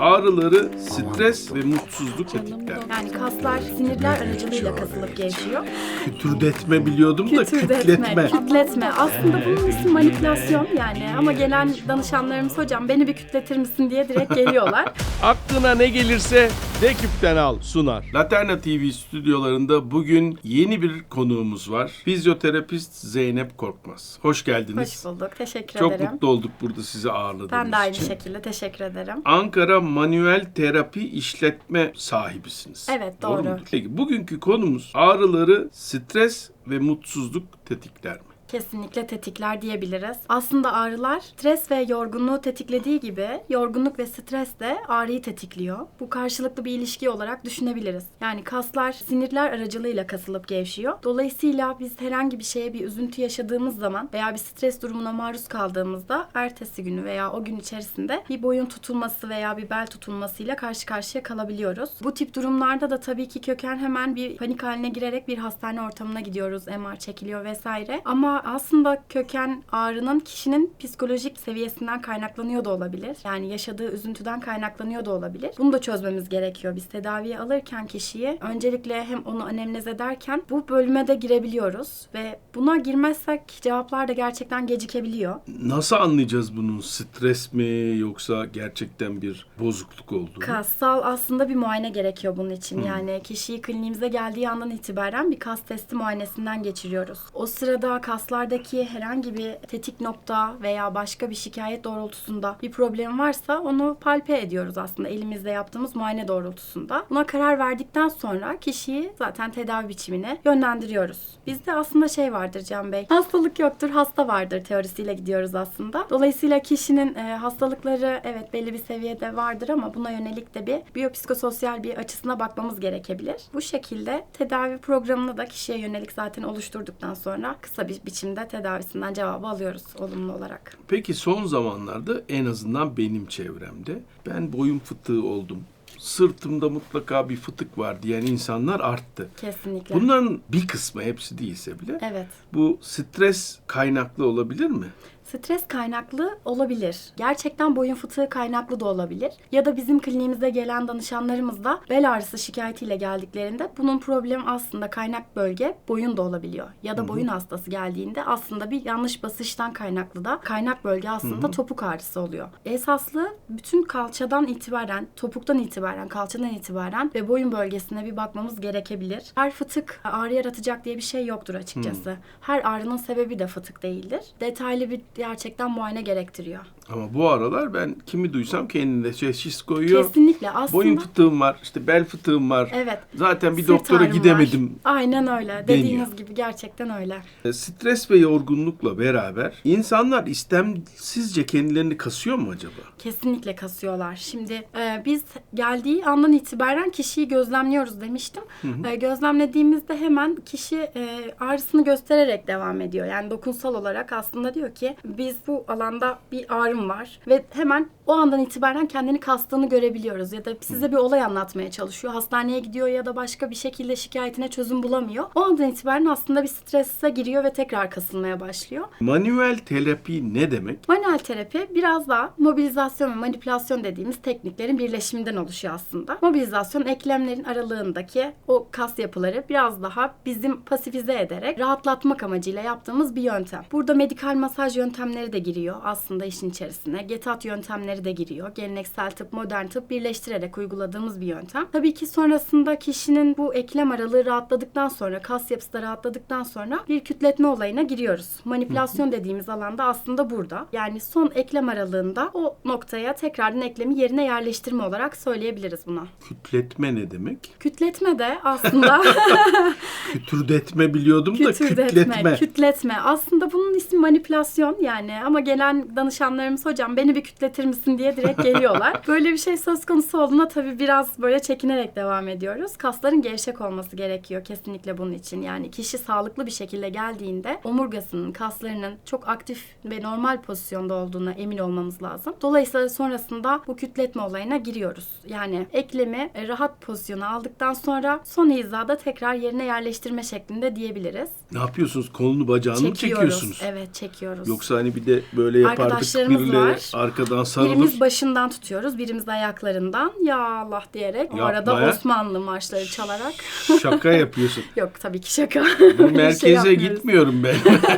Ağrıları stres ve mutsuzluk tetikler. Yani kaslar sinirler aracılığıyla kasılıp gevşiyor. Kütürdetme biliyordum da kütletme. kütletme. Aslında bunun ismi manipülasyon yani. Ama gelen danışanlarımız hocam beni bir kütletir misin diye direkt geliyorlar. Aklına ne gelirse Deküp'ten al sunar. Laterna TV stüdyolarında bugün yeni bir konuğumuz var. Fizyoterapist Zeynep Korkmaz. Hoş geldiniz. Hoş bulduk. Teşekkür Çok ederim. mutlu olduk burada sizi ağırladığımız Ben de aynı için. şekilde teşekkür ederim. Ankara Manuel Terapi İşletme sahibisiniz. Evet, doğru. mudur? Peki bugünkü konumuz ağrıları stres ve mutsuzluk tetikler mi? Kesinlikle tetikler diyebiliriz. Aslında ağrılar stres ve yorgunluğu tetiklediği gibi yorgunluk ve stres de ağrıyı tetikliyor. Bu karşılıklı bir ilişki olarak düşünebiliriz. Yani kaslar sinirler aracılığıyla kasılıp gevşiyor. Dolayısıyla biz herhangi bir şeye bir üzüntü yaşadığımız zaman veya bir stres durumuna maruz kaldığımızda ertesi günü veya o gün içerisinde bir boyun tutulması veya bir bel tutulmasıyla karşı karşıya kalabiliyoruz. Bu tip durumlarda da tabii ki köken hemen bir panik haline girerek bir hastane ortamına gidiyoruz. MR çekiliyor vesaire. Ama aslında köken ağrının kişinin psikolojik seviyesinden kaynaklanıyor da olabilir. Yani yaşadığı üzüntüden kaynaklanıyor da olabilir. Bunu da çözmemiz gerekiyor. Biz tedaviye alırken kişiyi öncelikle hem onu anemnez ederken bu bölüme de girebiliyoruz ve buna girmezsek cevaplar da gerçekten gecikebiliyor. Nasıl anlayacağız bunun stres mi yoksa gerçekten bir bozukluk olduğunu? Kassal aslında bir muayene gerekiyor bunun için. Yani kişiyi kliniğimize geldiği andan itibaren bir kas testi muayenesinden geçiriyoruz. O sırada kaslardaki herhangi bir tetik nokta veya başka bir şikayet doğrultusunda bir problem varsa onu palpe ediyoruz aslında elimizde yaptığımız muayene doğrultusunda. Buna karar verdikten sonra kişiyi zaten tedavi biçimine yönlendiriyoruz. Bizde aslında şey vardır Can Bey. Hastalık yoktur, hasta vardır teorisiyle gidiyoruz aslında. Dolayısıyla kişinin e, hastalıkları evet belli bir seviyede vardır ama buna yönelik de bir biyopsikososyal bir açısına bakmamız gerekebilir. Bu şekilde tedavi programını da kişiye yönelik zaten oluşturduktan sonra kısa bir biçimde tedavisinden cevabı alıyoruz olumlu olarak. Peki son zamanlarda en azından benim çevremde ben boyun fıtığı oldum. Sırtımda mutlaka bir fıtık var diyen insanlar arttı. Kesinlikle. Bunların bir kısmı hepsi değilse bile Evet. bu stres kaynaklı olabilir mi? Stres kaynaklı olabilir. Gerçekten boyun fıtığı kaynaklı da olabilir. Ya da bizim kliniğimize gelen danışanlarımız da bel ağrısı şikayetiyle geldiklerinde bunun problemi aslında kaynak bölge boyun da olabiliyor. Ya da boyun hastası geldiğinde aslında bir yanlış basıştan kaynaklı da kaynak bölge aslında topuk ağrısı oluyor. Esaslı bütün kalçadan itibaren, topuktan itibaren, kalçadan itibaren ve boyun bölgesine bir bakmamız gerekebilir. Her fıtık ağrı yaratacak diye bir şey yoktur açıkçası. Her ağrının sebebi de fıtık değildir. Detaylı bir gerçekten muayene gerektiriyor. Ama bu aralar ben kimi duysam kendinde şey şiş koyuyor. Kesinlikle aslında Boyun fıtığım var, işte bel fıtığım var. Evet. Zaten bir sırt doktora ağrım var. gidemedim. Aynen öyle. Dediğiniz gibi gerçekten öyle. E, Stres ve yorgunlukla beraber insanlar istemsizce kendilerini kasıyor mu acaba? Kesinlikle kasıyorlar. Şimdi e, biz geldiği andan itibaren kişiyi gözlemliyoruz demiştim. E, gözlemlediğimizde hemen kişi e, ağrısını göstererek devam ediyor. Yani dokunsal olarak aslında diyor ki biz bu alanda bir ağrım var ve hemen o andan itibaren kendini kastığını görebiliyoruz ya da size bir olay anlatmaya çalışıyor. Hastaneye gidiyor ya da başka bir şekilde şikayetine çözüm bulamıyor. O andan itibaren aslında bir strese giriyor ve tekrar kasılmaya başlıyor. Manuel terapi ne demek? Manuel terapi biraz daha mobilizasyon ve manipülasyon dediğimiz tekniklerin birleşiminden oluşuyor aslında. Mobilizasyon eklemlerin aralığındaki o kas yapıları biraz daha bizim pasifize ederek rahatlatmak amacıyla yaptığımız bir yöntem. Burada medikal masaj yöntemleri de giriyor aslında işin içerisine. Getat yöntemleri de giriyor. Geleneksel tıp, modern tıp birleştirerek uyguladığımız bir yöntem. Tabii ki sonrasında kişinin bu eklem aralığı rahatladıktan sonra, kas yapısı da rahatladıktan sonra bir kütletme olayına giriyoruz. Manipülasyon dediğimiz alanda aslında burada. Yani son eklem aralığında o noktaya tekrardan eklemi yerine yerleştirme olarak söyleyebiliriz buna. Kütletme ne demek? Kütletme de aslında Kütürdetme biliyordum da kütürdetme, kütletme. kütletme. Aslında bunun ismi manipülasyon yani ama gelen danışanlarımız hocam beni bir kütletir misin diye direkt geliyorlar. böyle bir şey söz konusu olduğunda tabii biraz böyle çekinerek devam ediyoruz. Kasların gevşek olması gerekiyor kesinlikle bunun için. Yani kişi sağlıklı bir şekilde geldiğinde omurgasının, kaslarının çok aktif ve normal pozisyonda olduğuna emin olmamız lazım. Dolayısıyla sonrasında bu kütletme olayına giriyoruz. Yani eklemi e, rahat pozisyona aldıktan sonra son hizada tekrar yerine yerleştirme şeklinde diyebiliriz. Ne yapıyorsunuz? Kolunu bacağını mı çekiyorsunuz? Evet çekiyoruz. Yoksa hani bir de böyle yapardık Arkadaşlarımız böyle var. arkadan sarılıp Birimiz başından tutuyoruz, birimiz ayaklarından. Ya Allah diyerek. O arada ya. Osmanlı marşları çalarak. şaka yapıyorsun. Yok tabii ki şaka. Bu şey merkeze yapmıyoruz. gitmiyorum ben.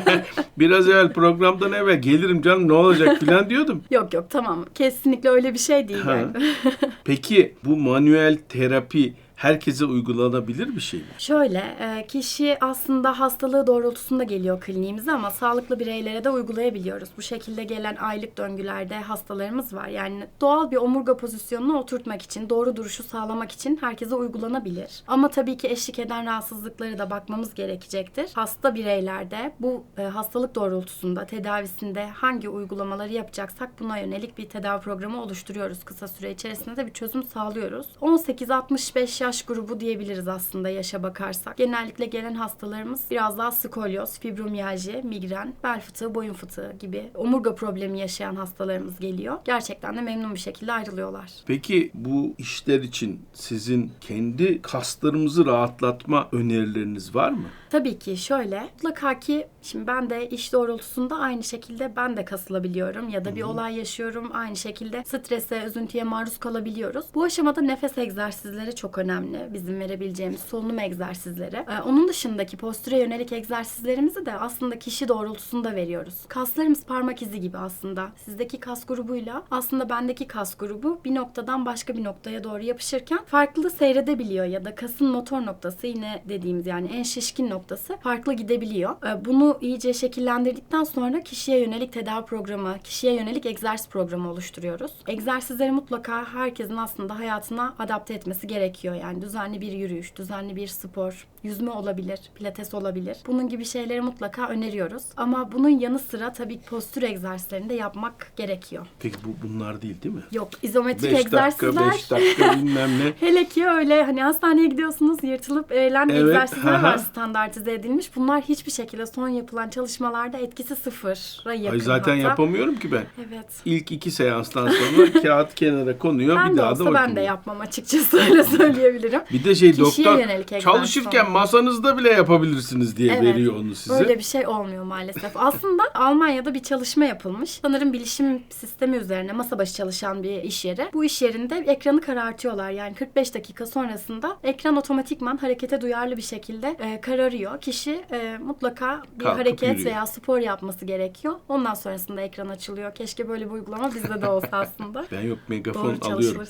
Biraz evvel programdan evvel gelirim canım ne olacak filan diyordum. Yok yok tamam. Kesinlikle öyle bir şey değil Ha. yani. Peki bu manuel terapi herkese uygulanabilir bir şey mi? Şöyle, e, kişi aslında hastalığı doğrultusunda geliyor kliniğimize ama sağlıklı bireylere de uygulayabiliyoruz. Bu şekilde gelen aylık döngülerde hastalarımız var. Yani doğal bir omurga pozisyonuna oturtmak için, doğru duruşu sağlamak için herkese uygulanabilir. Ama tabii ki eşlik eden rahatsızlıkları da bakmamız gerekecektir. Hasta bireylerde bu e, hastalık doğrultusunda tedavisinde hangi uygulamaları yapacaksak buna yönelik bir tedavi programı oluşturuyoruz. Kısa süre içerisinde de bir çözüm sağlıyoruz. 18-65 yaş grubu diyebiliriz aslında yaşa bakarsak. Genellikle gelen hastalarımız biraz daha skolyoz, fibromiyalji, migren, bel fıtığı, boyun fıtığı gibi omurga problemi yaşayan hastalarımız geliyor. Gerçekten de memnun bir şekilde ayrılıyorlar. Peki bu işler için sizin kendi kaslarımızı rahatlatma önerileriniz var mı? Tabii ki şöyle mutlaka ki şimdi ben de iş doğrultusunda aynı şekilde ben de kasılabiliyorum ya da bir olay yaşıyorum aynı şekilde strese, üzüntüye maruz kalabiliyoruz. Bu aşamada nefes egzersizleri çok önemli. Bizim verebileceğimiz solunum egzersizleri. Ee, onun dışındaki postüre yönelik egzersizlerimizi de aslında kişi doğrultusunda veriyoruz. Kaslarımız parmak izi gibi aslında. Sizdeki kas grubuyla aslında bendeki kas grubu bir noktadan başka bir noktaya doğru yapışırken farklı seyredebiliyor ya da kasın motor noktası yine dediğimiz yani en şişkin noktası farklı gidebiliyor. Ee, Bunu iyice şekillendirdikten sonra kişiye yönelik tedavi programı, kişiye yönelik egzersiz programı oluşturuyoruz. Egzersizleri mutlaka herkesin aslında hayatına adapte etmesi gerekiyor. Yani düzenli bir yürüyüş, düzenli bir spor, yüzme olabilir, pilates olabilir. Bunun gibi şeyleri mutlaka öneriyoruz. Ama bunun yanı sıra tabii postür egzersizlerini de yapmak gerekiyor. Peki bu bunlar değil değil mi? Yok izometrik 5 dakika, egzersizler 5 dakika bilmem ne. Hele ki öyle hani hastaneye gidiyorsunuz yırtılıp eğlen Evet, egzersizler haha. var standartize edilmiş. Bunlar hiçbir şekilde son yapılan çalışmalarda etkisi sıfıra yakın. Ay zaten hatta. yapamıyorum ki ben. Evet. İlk iki seanstan sonra kağıt kenara konuyor Ben bir de daha da olsa ben de yapmam açıkçası öyle söyleyebilirim. Bir de şey Kişiye doktor çalışırken olmalı. masanızda bile yapabilirsiniz diye Evet. veriyor onu size. Böyle bir şey olmuyor maalesef. Aslında Almanya'da bir çalışma yapılmış. Sanırım bilişim sistemi üzerine masa başı çalışan bir iş yeri. Bu iş yerinde ekranı karartıyorlar. Yani 45 dakika sonrasında ekran otomatikman harekete duyarlı bir şekilde e, kararıyor. Kişi e, mutlaka bir Kalkıp hareket yürüyor. veya spor yapması gerekiyor. Ondan sonrasında ekran açılıyor. Keşke böyle bir uygulama bizde de olsa aslında. Ben yok megafon Doğru alıyorum.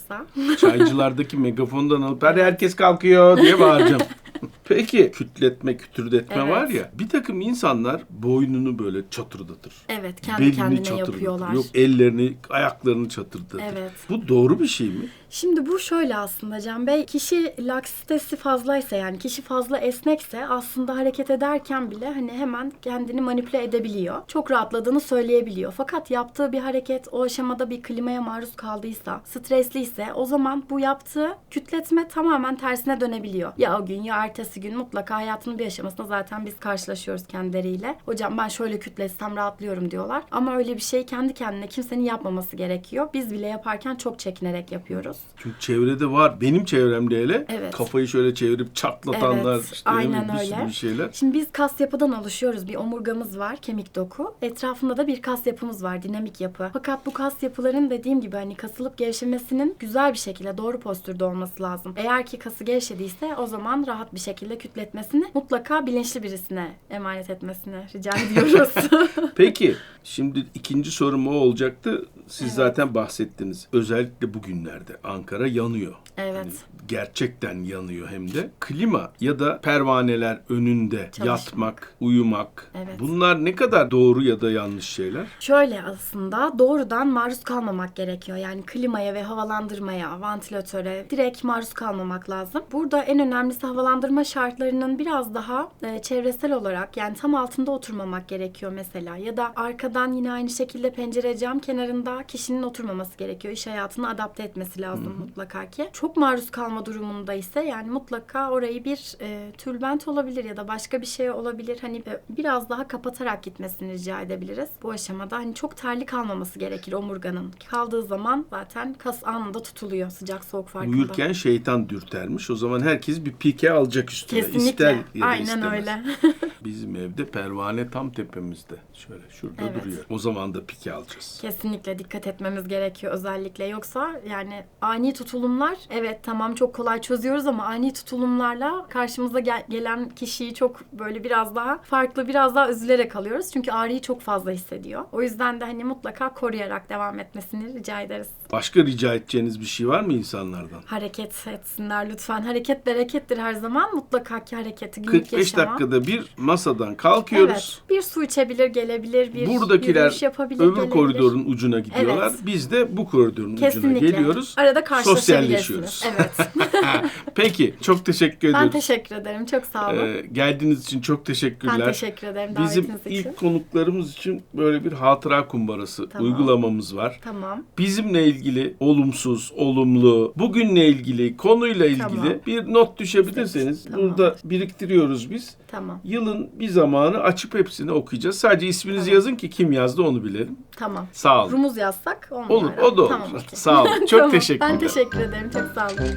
Çaycılardaki megafondan alıp अरे यार किस काम की हो ये बात जब Peki kütletme, kütürdetme Evet. var ya bir takım insanlar boynunu böyle çatırdatır. Evet kendi Belini kendine çatırdatır. yapıyorlar. Yok ellerini, ayaklarını çatırdatır. Evet. Bu doğru bir şey mi? Şimdi bu şöyle aslında Can Bey. Kişi laksitesi fazlaysa yani kişi fazla esnekse aslında hareket ederken bile hani hemen kendini manipüle edebiliyor. Çok rahatladığını söyleyebiliyor. Fakat yaptığı bir hareket o aşamada bir klimaya maruz kaldıysa, stresliyse o zaman bu yaptığı kütletme tamamen tersine dönebiliyor. Ya o gün ya ertesi gün mutlaka hayatının bir aşamasında zaten biz karşılaşıyoruz kendileriyle. Hocam ben şöyle kütletsem rahatlıyorum diyorlar. Ama öyle bir şey kendi kendine kimsenin yapmaması gerekiyor. Biz bile yaparken çok çekinerek yapıyoruz. Çünkü çevrede var. Benim çevremde hele Evet. kafayı şöyle çevirip çatlatanlar Evet, işte aynen bir öyle. bir şeyler. Şimdi biz kas yapıdan oluşuyoruz. Bir omurgamız var, kemik doku. Etrafında da bir kas yapımız var, dinamik yapı. Fakat bu kas yapıların dediğim gibi hani kasılıp gevşemesinin güzel bir şekilde doğru postürde olması lazım. Eğer ki kası gevşediyse o zaman rahat bir şekilde kütletmesini mutlaka bilinçli birisine emanet etmesini rica ediyoruz. Peki şimdi ikinci sorum o olacaktı. Siz zaten bahsettiniz. Özellikle bugünlerde Ankara yanıyor. evet. Yani gerçekten yanıyor hem de. Klima ya da pervaneler önünde Çalışmak. yatmak, uyumak. Evet. Bunlar ne kadar doğru ya da yanlış şeyler? Şöyle aslında doğrudan maruz kalmamak gerekiyor. Yani klimaya ve havalandırmaya, vantilatöre direkt maruz kalmamak lazım. Burada en önemlisi havalandırma şartlarının biraz daha e, çevresel olarak yani tam altında oturmamak gerekiyor mesela. Ya da arkadan yine aynı şekilde pencere cam kenarında kişinin oturmaması gerekiyor. İş hayatına adapte etmesi lazım mutlaka ki. Çok çok maruz kalma durumunda ise yani mutlaka orayı bir e, tülbent olabilir ya da başka bir şey olabilir. Hani e, biraz daha kapatarak gitmesini rica edebiliriz. Bu aşamada hani çok terli kalmaması gerekir omurganın. Kaldığı zaman zaten kas anında tutuluyor sıcak soğuk farkında. Uyurken şeytan dürtermiş. O zaman herkes bir pike alacak üstüne. Kesinlikle. İster ya da Aynen istemez. öyle. Bizim evde pervane tam tepemizde. Şöyle şurada Evet. duruyor. O zaman da pike alacağız. Kesinlikle dikkat etmemiz gerekiyor özellikle. Yoksa yani ani tutulumlar evet tamam çok kolay çözüyoruz ama ani tutulumlarla karşımıza gel- gelen kişiyi çok böyle biraz daha farklı biraz daha üzülerek alıyoruz. Çünkü ağrıyı çok fazla hissediyor. O yüzden de hani mutlaka koruyarak devam etmesini rica ederiz. Başka rica edeceğiniz bir şey var mı insanlardan? Hareket etsinler lütfen. Hareket berekettir her zaman. Mutlaka ki hareketi günlük 45 yaşama. dakikada bir masadan kalkıyoruz. Evet. Bir su içebilir, gelebilir, bir Buradakiler yürüyüş yapabilir, öbür gelebilir. koridorun ucuna gidiyorlar. Evet. Biz de bu koridorun Kesinlikle. ucuna geliyoruz. Arada karşılaşabilirsiniz. Sosyalleşiyoruz. Evet. Peki çok teşekkür ben ediyoruz. teşekkür ederim. Çok sağ olun. Ee, geldiğiniz için çok teşekkürler. ben teşekkür ederim Bizim davetiniz ilk için. konuklarımız için böyle bir hatıra kumbarası Tamam. uygulamamız var. Tamam. Bizimle ilgili olumsuz, olumlu, bugünle ilgili, konuyla ilgili Tamam. bir not düşebilirseniz Tamam. burada biriktiriyoruz biz. Tamam. Yılın bir zamanı açıp hepsini okuyacağız. Sadece isminizi Tamam. yazın ki kim yazdı onu bilelim. Tamam. Sağ olun. Rumuz yazsak olmuyor. Olur, o da olur. Tamam. Sağ olun. Çok Tamam, teşekkürler. Ben teşekkür ederim. Çok sağ olun.